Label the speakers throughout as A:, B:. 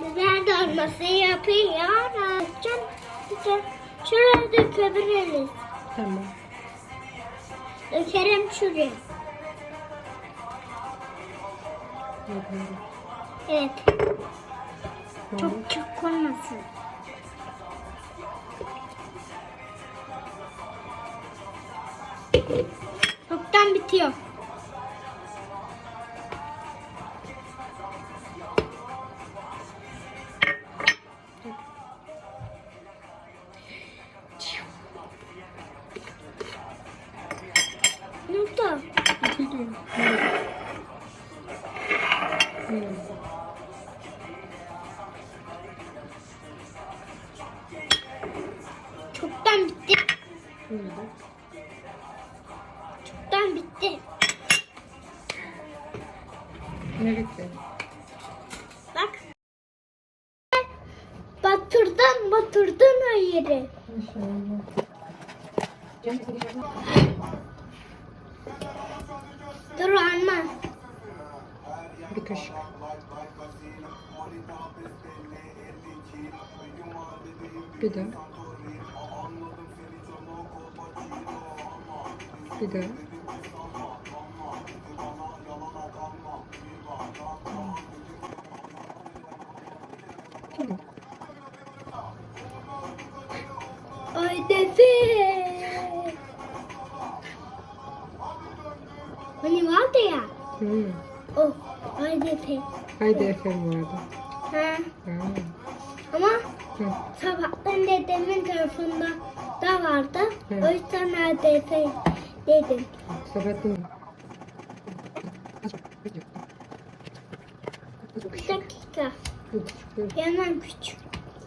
A: Biber dolması can, şuraya dökebiliriz.
B: Tamam.
A: Dökerim şuraya.
B: Yapıyorum.
A: Evet.
B: Tamam.
A: Çok çok olmasın. Çoktan bitiyor.
B: Evet.
A: Çoktan bitti. Çoktan bitti.
B: Ne bitti?
A: Bak. Batırdın batırdın o yeri.
B: İnşallah.
A: Dur alma.
B: Bir kaşık. Bir daha. Bir daha. Tamam. Hmm.
A: O. Ay defe.
B: Haydi efendim vardı.
A: Ha.
B: Ha.
A: Ama
B: Hı.
A: sabahtan dedemin tarafında da vardı.
B: Hı.
A: O yüzden ay defe dedim.
B: Sabahattin.
A: Bir dakika. Hemen küçük.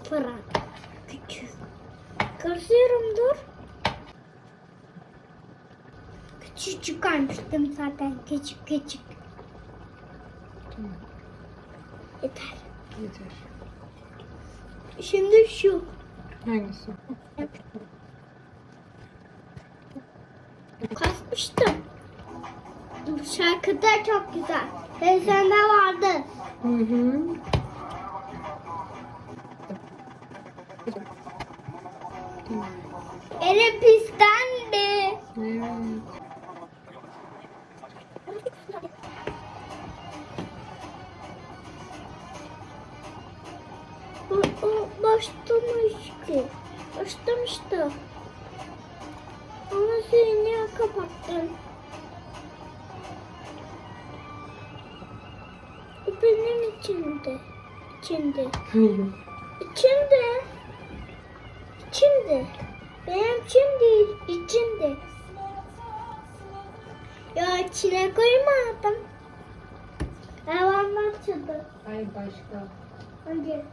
A: Fırat. Küçük. Kızıyorum dur. Küçücük almıştım zaten. Küçük küçük.
B: Tamam.
A: Yeter.
B: Yeter.
A: Şimdi şu.
B: Hangisi?
A: Kasmıştım. Bu şarkı da çok güzel. Teyzemde vardı.
B: Hı hı.
A: Elim pislendi.
B: Evet.
A: Başlamış ki. Başlamıştı. Ama seni niye kapattın? Bu benim içimde. İçimde.
B: Hayır.
A: İçimde. İçimde. Benim şimdi içimde. Ya içine koymadım. Devamlı açıldı.
B: Hayır başka.
A: Önce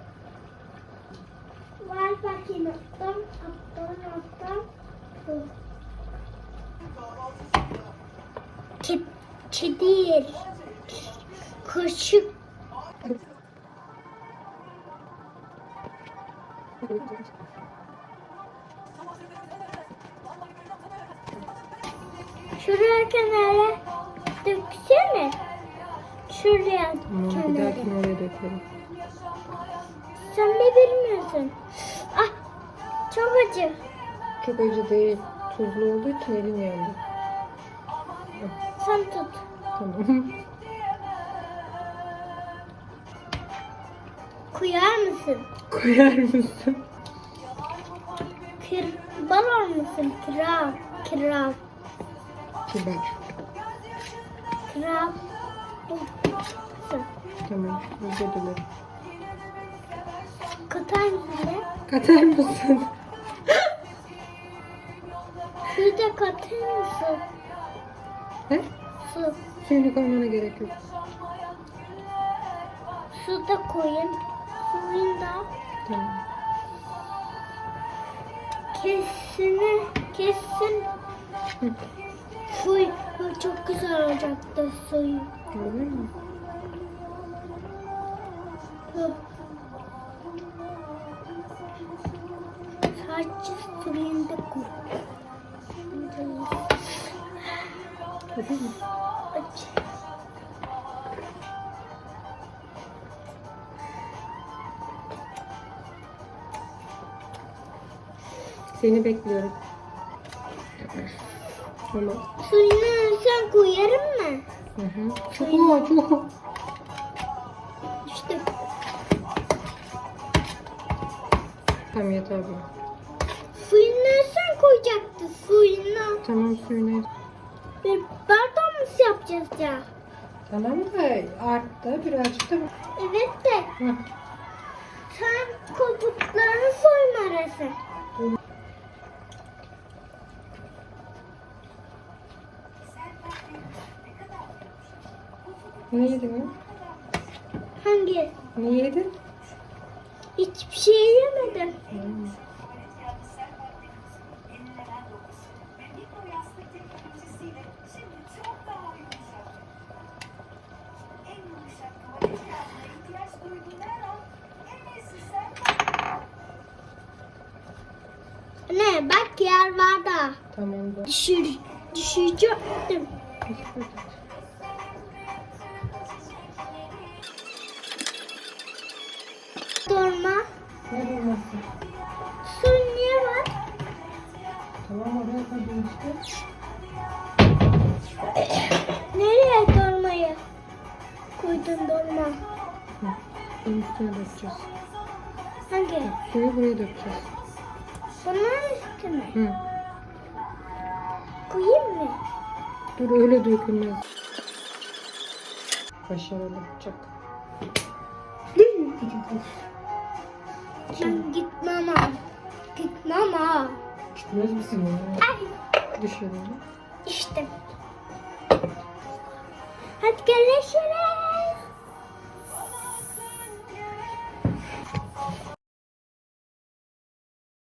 A: var bakayım attım, attım, attım. Değil. Kaşık. Şuraya kenara döksene. Şuraya
B: Tamam bir
A: kenara.
B: dahakine oraya dökelim.
A: Sen de bilmiyorsun. Ah çok acı.
B: Çok acı değil. Tuzlu olduğu için elin yandı.
A: Sen tut.
B: Tamam.
A: Kuyar mısın?
B: Koyar mısın?
A: Kır, balon musun? Kral. Kral.
B: Kibar.
A: Kral.
B: Tamam. Özür dilerim.
A: Katar mısın?
B: Katar mısın?
A: Suyu da katar mısın?
B: He?
A: Su.
B: Suyunu koymana gerek yok.
A: Su da koyun. Suyun da
B: Tamam.
A: kesine kessin.
B: Hı.
A: Suyu bu çok güzel olacaktı suyu.
B: Öyle mi?
A: Bu.
B: Seni bekliyorum. Tamam.
A: Suyunu sen koyarım mı?
B: Hı hı. Çok mu? Çok mu?
A: İşte.
B: Tamam yeter bu
A: suyunu sen koyacaktın suyunu.
B: Tamam suyunu.
A: Bir bardak mı yapacağız ya?
B: Tamam da arttı birazcık da.
A: Evet de
B: Hı.
A: sen kopuklarını soyma arası.
B: Ne yedin ya?
A: Hangi?
B: Ne yedin?
A: Hiçbir şey yemedim.
B: Hmm.
A: Yer var da.
B: Tamam da.
A: Düşür, düşürecektim. Durma.
B: Ne olması?
A: Su niye var?
B: Tamam oraya koydum işte.
A: Nereye durmayı? Koydun durma.
B: Hı. Bunun üstüne dökeceğiz.
A: Hangi?
B: Suyu buraya dökeceğiz.
A: Bunun üstüne.
B: Hı.
A: Koyayım mı?
B: Dur öyle dökülmez. Başarılı olacak.
A: Ben gitmem ha. Gitmem ha.
B: Gitmez misin ya?
A: Ay
B: Düşelim.
A: işte. Hadi görüşürüz.